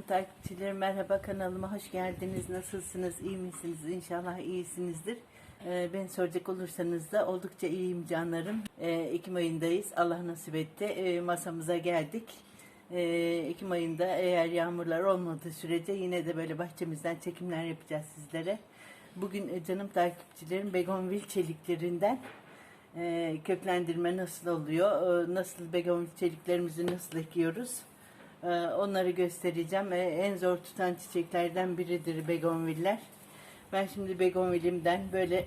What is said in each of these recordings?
Canım takipçilerim merhaba kanalıma hoş geldiniz. Nasılsınız? iyi misiniz? İnşallah iyisinizdir. Ee, ben soracak olursanız da oldukça iyiyim canlarım. Ee, Ekim ayındayız. Allah nasip etti. Ee, masamıza geldik. Ee, Ekim ayında eğer yağmurlar olmadığı sürece yine de böyle bahçemizden çekimler yapacağız sizlere. Bugün e, canım takipçilerim begonvil çeliklerinden e, köklendirme nasıl oluyor? e, nasıl begonvil çeliklerimizi nasıl ekiyoruz? Ee, Onları göstereceğim. Ee, En zor tutan çiçeklerden biridir begonviller. Ben şimdi begonvilimden böyle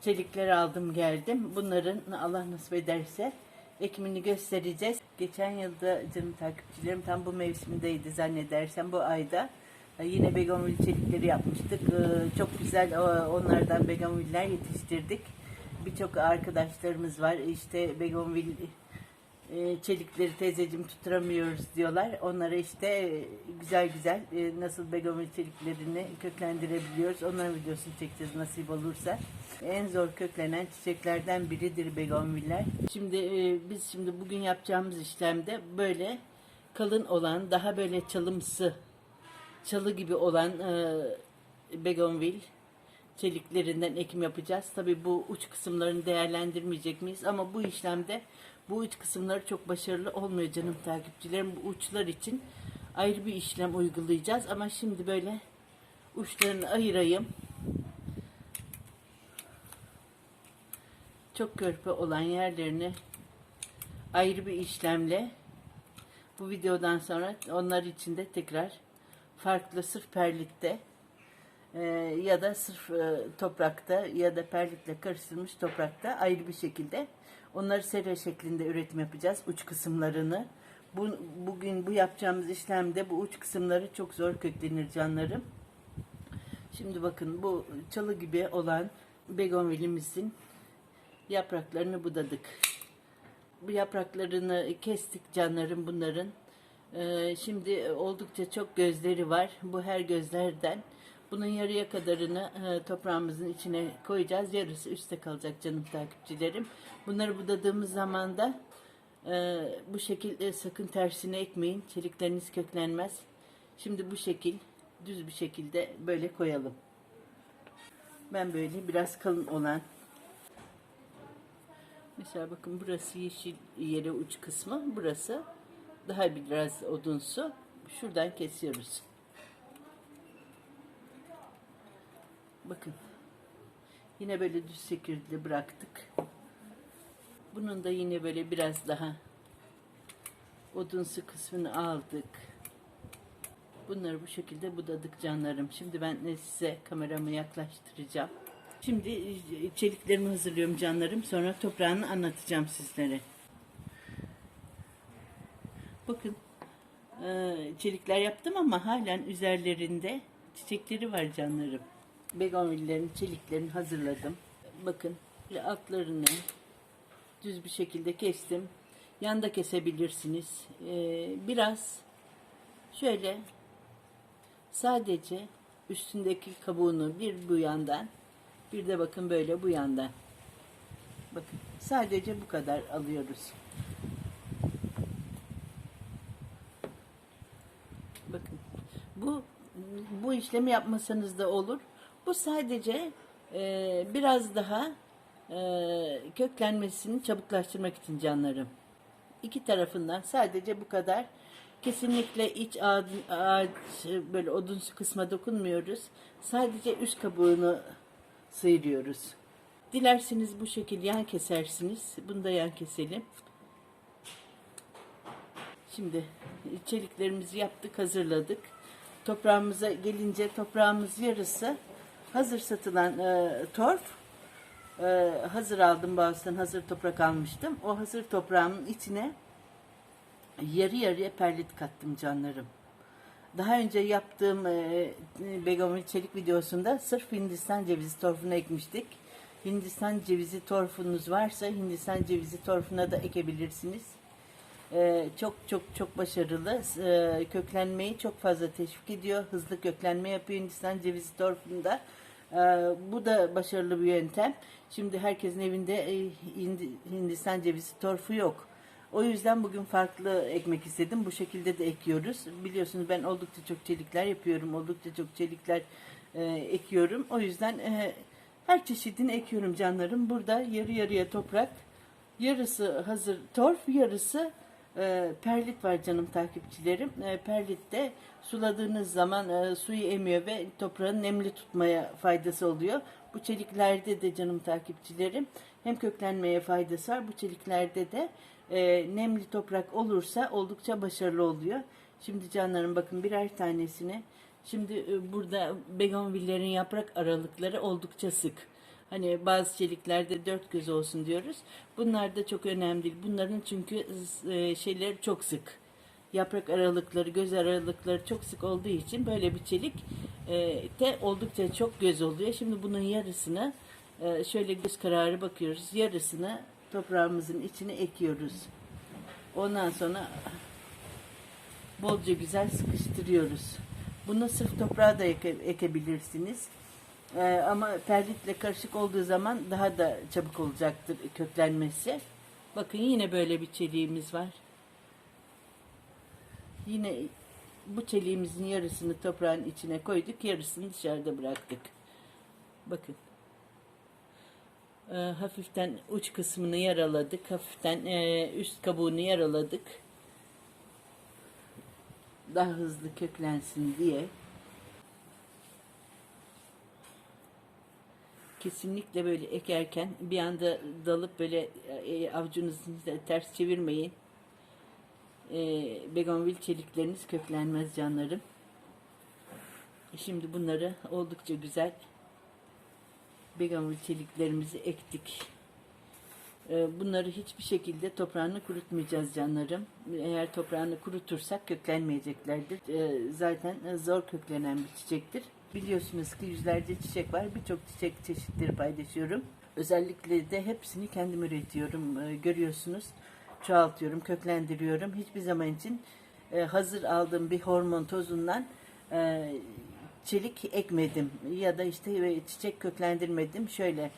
çelikler aldım geldim. Bunların Allah nasip ederse ekimini göstereceğiz. Geçen yılda canım takipçilerim tam bu mevsimdeydi zannedersem bu ayda. Ee, Yine begonvil çelikleri yapmıştık. Ee, Çok güzel e, onlardan begonviller yetiştirdik. Birçok arkadaşlarımız var. İşte begonvil e, çelikleri teyzeciğim tutturamıyoruz diyorlar. Onlara işte e, güzel güzel e, nasıl begonvil çeliklerini köklendirebiliyoruz. Onların videosunu çekeceğiz nasip olursa. En zor köklenen çiçeklerden biridir begonviller. Şimdi e, biz şimdi bugün yapacağımız işlemde böyle kalın olan daha böyle çalımsı çalı gibi olan e, begonvil çeliklerinden ekim yapacağız. Tabi bu uç kısımlarını değerlendirmeyecek miyiz? Ama bu işlemde bu uç kısımları çok başarılı olmuyor canım takipçilerim. Bu uçlar için ayrı bir işlem uygulayacağız. Ama şimdi böyle uçlarını ayırayım. Çok körpe olan yerlerini ayrı bir işlemle bu videodan sonra onlar için de tekrar farklı sırf perlitte e, ya da sırf e, toprakta ya da perlitle karıştırılmış toprakta ayrı bir şekilde onları sera şeklinde üretim yapacağız uç kısımlarını. Bu, bugün bu yapacağımız işlemde bu uç kısımları çok zor köklenir canlarım. Şimdi bakın bu çalı gibi olan begonvilimizin yapraklarını budadık. Bu yapraklarını kestik canlarım bunların. Ee, şimdi oldukça çok gözleri var. Bu her gözlerden bunun yarıya kadarını e, toprağımızın içine koyacağız. Yarısı üstte kalacak canım takipçilerim. Bunları budadığımız zaman da e, bu şekilde sakın tersine ekmeyin. Çelikleriniz köklenmez. Şimdi bu şekil düz bir şekilde böyle koyalım. Ben böyle biraz kalın olan Mesela bakın burası yeşil yere uç kısmı. Burası daha biraz odunsu. Şuradan kesiyoruz. Bakın. Yine böyle düz şekilde bıraktık. Bunun da yine böyle biraz daha odunsu kısmını aldık. Bunları bu şekilde budadık canlarım. Şimdi ben size kameramı yaklaştıracağım. Şimdi çeliklerimi hazırlıyorum canlarım. Sonra toprağını anlatacağım sizlere. Bakın e, çelikler yaptım ama halen üzerlerinde çiçekleri var canlarım. Begonvillerin çeliklerini hazırladım. Bakın böyle altlarını düz bir şekilde kestim. Yanda kesebilirsiniz. E, biraz şöyle sadece üstündeki kabuğunu bir bu yandan bir de bakın böyle bu yandan. Bakın sadece bu kadar alıyoruz. Bakın bu bu işlemi yapmasanız da olur. Bu sadece e, biraz daha e, köklenmesini çabuklaştırmak için canlarım. İki tarafından sadece bu kadar. Kesinlikle iç ağaç, ağaç böyle odunsu kısma dokunmuyoruz. Sadece üst kabuğunu sıyırıyoruz. Dilerseniz bu şekil yan kesersiniz. Bunu da yan keselim. Şimdi çeliklerimizi yaptık, hazırladık. Toprağımıza gelince toprağımız yarısı hazır satılan e, torf. E, hazır aldım bazıdan hazır toprak almıştım. O hazır toprağın içine yarı yarıya perlit kattım canlarım. Daha önce yaptığım e, begonvil çelik videosunda sırf Hindistan cevizi torfuna ekmiştik. Hindistan cevizi torfunuz varsa Hindistan cevizi torfuna da ekebilirsiniz. E, çok çok çok başarılı. E, köklenmeyi çok fazla teşvik ediyor. Hızlı köklenme yapıyor Hindistan cevizi torfunda. E, bu da başarılı bir yöntem. Şimdi herkesin evinde e, Hindi- Hindistan cevizi torfu yok. O yüzden bugün farklı ekmek istedim. Bu şekilde de ekiyoruz. Biliyorsunuz ben oldukça çok çelikler yapıyorum. Oldukça çok çelikler e, ekiyorum. O yüzden e, her çeşidini ekiyorum canlarım. Burada yarı yarıya toprak, yarısı hazır torf, yarısı e, perlit var canım takipçilerim. E, perlitte suladığınız zaman e, suyu emiyor ve toprağın nemli tutmaya faydası oluyor. Bu çeliklerde de canım takipçilerim hem köklenmeye faydası var. Bu çeliklerde de e, nemli toprak olursa oldukça başarılı oluyor. Şimdi canlarım bakın birer tanesine. Şimdi e, burada begonvillerin yaprak aralıkları oldukça sık. Hani bazı çeliklerde dört göz olsun diyoruz. Bunlar da çok önemli. Bunların çünkü e, şeyleri çok sık. Yaprak aralıkları, göz aralıkları çok sık olduğu için böyle bir çelik e, de oldukça çok göz oluyor. Şimdi bunun yarısını e, şöyle göz kararı bakıyoruz. Yarısını toprağımızın içine ekiyoruz. Ondan sonra bolca güzel sıkıştırıyoruz. Bunu sırf toprağa da eke- ekebilirsiniz. Ee, ama perlitle karışık olduğu zaman daha da çabuk olacaktır köklenmesi. Bakın yine böyle bir çeliğimiz var. Yine bu çeliğimizin yarısını toprağın içine koyduk, yarısını dışarıda bıraktık. Bakın. Ee, hafiften uç kısmını yaraladık, hafiften e, üst kabuğunu yaraladık. Daha hızlı köklensin diye. Kesinlikle böyle ekerken bir anda dalıp böyle e, avucunuzu ters çevirmeyin. E, begonvil çelikleriniz köklenmez canlarım. Şimdi bunları oldukça güzel begonvil çeliklerimizi ektik. E, bunları hiçbir şekilde toprağını kurutmayacağız canlarım. Eğer toprağını kurutursak köklenmeyeceklerdir. E, zaten zor köklenen bir çiçektir. Biliyorsunuz ki yüzlerce çiçek var. Birçok çiçek çeşitleri paylaşıyorum. Özellikle de hepsini kendim üretiyorum. E, görüyorsunuz. Çoğaltıyorum, köklendiriyorum. Hiçbir zaman için e, hazır aldığım bir hormon tozundan e, çelik ekmedim. Ya da işte e, çiçek köklendirmedim. Şöyle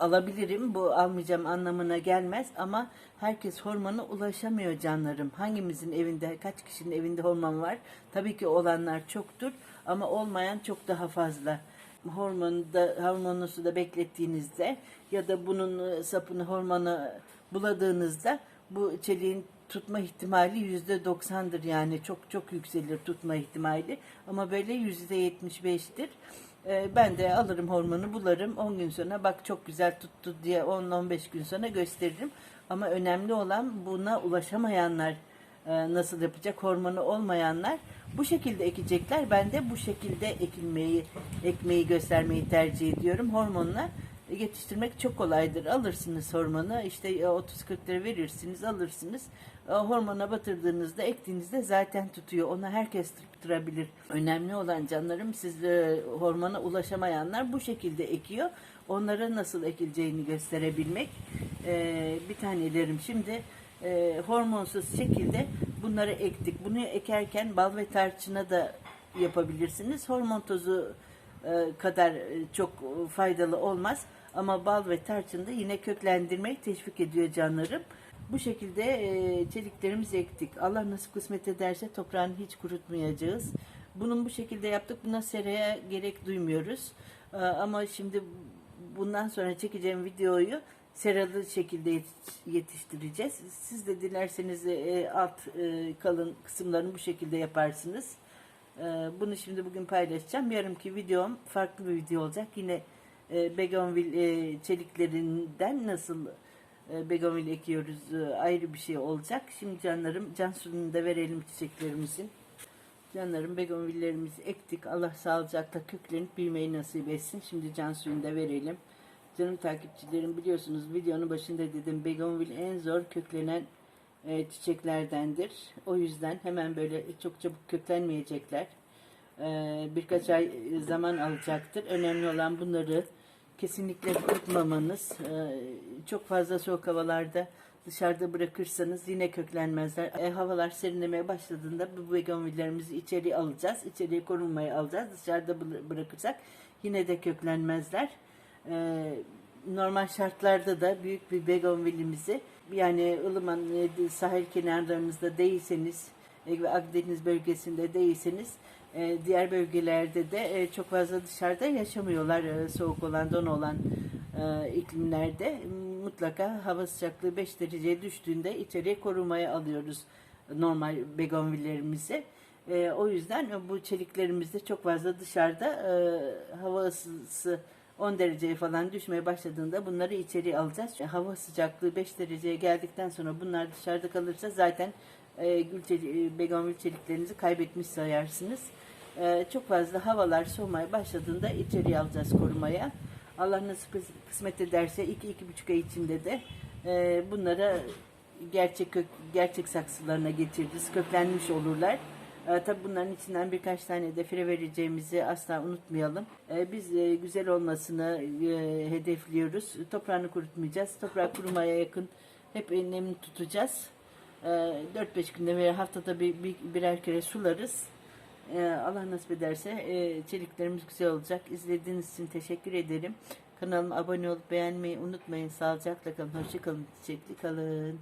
alabilirim. Bu almayacağım anlamına gelmez ama herkes hormona ulaşamıyor canlarım. Hangimizin evinde, kaç kişinin evinde hormon var? Tabii ki olanlar çoktur ama olmayan çok daha fazla. Hormonu da hormonlu suda beklettiğinizde ya da bunun e, sapını hormonu buladığınızda bu çeliğin tutma ihtimali yüzde doksandır yani çok çok yükselir tutma ihtimali ama böyle yüzde yetmiş beştir. Ee, Ben de alırım hormonu bularım 10 gün sonra bak çok güzel tuttu diye 10-15 gün sonra gösteririm. Ama önemli olan buna ulaşamayanlar e, nasıl yapacak hormonu olmayanlar bu şekilde ekecekler. Ben de bu şekilde ekilmeyi, ekmeği göstermeyi tercih ediyorum. Hormonla yetiştirmek çok kolaydır. Alırsınız hormonu işte 30-40 lira verirsiniz alırsınız. E, Hormona batırdığınızda ektiğinizde zaten tutuyor. Ona herkes tutturabilir. Önemli olan canlarım siz e, hormona ulaşamayanlar bu şekilde ekiyor. Onlara nasıl ekileceğini gösterebilmek. E, bir tanelerim şimdi e, hormonsuz şekilde bunları ektik. Bunu ekerken bal ve tarçına da yapabilirsiniz. Hormon tozu e, kadar e, çok faydalı olmaz. Ama bal ve tarçın da yine köklendirmeyi teşvik ediyor canlarım. Bu şekilde e, çeliklerimizi ektik. Allah nasip kısmet ederse toprağını hiç kurutmayacağız. Bunun bu şekilde yaptık. Buna seraya gerek duymuyoruz. Ama şimdi bundan sonra çekeceğim videoyu seralı şekilde yetiş- yetiştireceğiz. Siz de dilerseniz e, alt e, kalın kısımlarını bu şekilde yaparsınız. E, bunu şimdi bugün paylaşacağım. Yarınki videom farklı bir video olacak. Yine e, begonvil e, çeliklerinden nasıl e, begonvil ekiyoruz e, ayrı bir şey olacak. Şimdi canlarım can suyunu da verelim çiçeklerimizin. Canlarım begonvillerimizi ektik. Allah sağlıcakla köklenip büyümeyi nasip etsin. Şimdi can suyunu da verelim. Canım takipçilerim biliyorsunuz videonun başında dedim begonvil en zor köklenen e, çiçeklerdendir. O yüzden hemen böyle çok çabuk köklenmeyecekler. E, birkaç ay zaman alacaktır. Önemli olan bunları kesinlikle tutmamanız. E, çok fazla soğuk havalarda dışarıda bırakırsanız yine köklenmezler. E, havalar serinlemeye başladığında bu begonvillerimizi içeriye alacağız. İçeriye korunmaya alacağız. Dışarıda bı- bırakırsak yine de köklenmezler. E, normal şartlarda da büyük bir begonvilimizi yani ılıman e, sahil kenarlarımızda değilseniz e, ve Akdeniz bölgesinde değilseniz e, diğer bölgelerde de çok fazla dışarıda yaşamıyorlar soğuk olan don olan iklimlerde mutlaka hava sıcaklığı 5 dereceye düştüğünde içeriye korumaya alıyoruz normal begonvillerimizi. O yüzden bu çeliklerimizde çok fazla dışarıda hava ısısı 10 dereceye falan düşmeye başladığında bunları içeriye alacağız. Hava sıcaklığı 5 dereceye geldikten sonra bunlar dışarıda kalırsa zaten e, gül çeli- e, begonvil çeliklerinizi kaybetmiş sayarsınız. E, çok fazla havalar soğumaya başladığında içeriye alacağız korumaya. Allah nasip kısmet ederse 2-2,5 ay içinde de e, bunlara gerçek gerçek saksılarına getiririz. Köklenmiş olurlar. E, tabii bunların içinden birkaç tane de fire vereceğimizi asla unutmayalım. E, biz e, güzel olmasını e, hedefliyoruz. Toprağını kurutmayacağız. Toprak kurumaya yakın hep nemli tutacağız. E, 4-5 günde veya haftada bir, bir, birer kere sularız. E, Allah nasip ederse e, çeliklerimiz güzel olacak. İzlediğiniz için teşekkür ederim. Kanalıma abone olup beğenmeyi unutmayın. Sağlıcakla kalın, hoşça kalın, çiçekli kalın.